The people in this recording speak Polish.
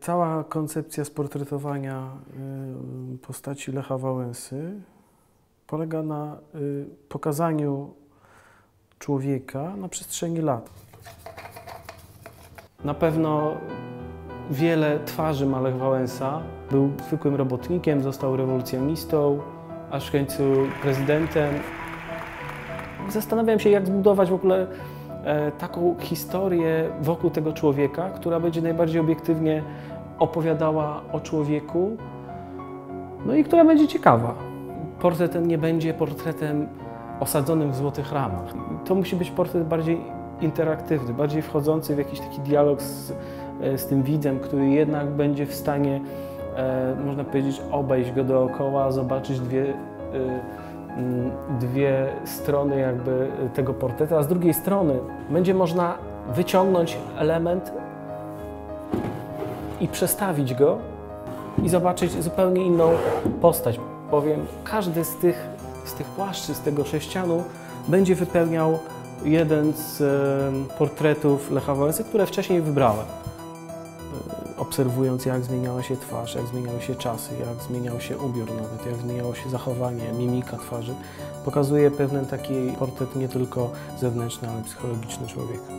Cała koncepcja sportretowania y, postaci Lecha Wałęsy polega na y, pokazaniu człowieka na przestrzeni lat. Na pewno wiele twarzy ma Lech Wałęsa. Był zwykłym robotnikiem, został rewolucjonistą, aż w końcu prezydentem. Zastanawiam się, jak zbudować w ogóle taką historię wokół tego człowieka, która będzie najbardziej obiektywnie opowiadała o człowieku, no i która będzie ciekawa. Portret ten nie będzie portretem osadzonym w złotych ramach. To musi być portret bardziej interaktywny, bardziej wchodzący w jakiś taki dialog z, e, z tym widzem, który jednak będzie w stanie, e, można powiedzieć, obejść go dookoła, zobaczyć dwie, e, dwie strony jakby tego portretu, a z drugiej strony będzie można wyciągnąć element i przestawić go i zobaczyć zupełnie inną postać. Bowiem każdy z tych, z tych płaszczy, z tego sześcianu będzie wypełniał jeden z portretów Lecha Wałęsy, które wcześniej wybrałem. Obserwując, jak zmieniała się twarz, jak zmieniały się czasy, jak zmieniał się ubiór nawet, jak zmieniało się zachowanie, mimika twarzy, pokazuje pewien taki portret nie tylko zewnętrzny, ale psychologiczny człowieka.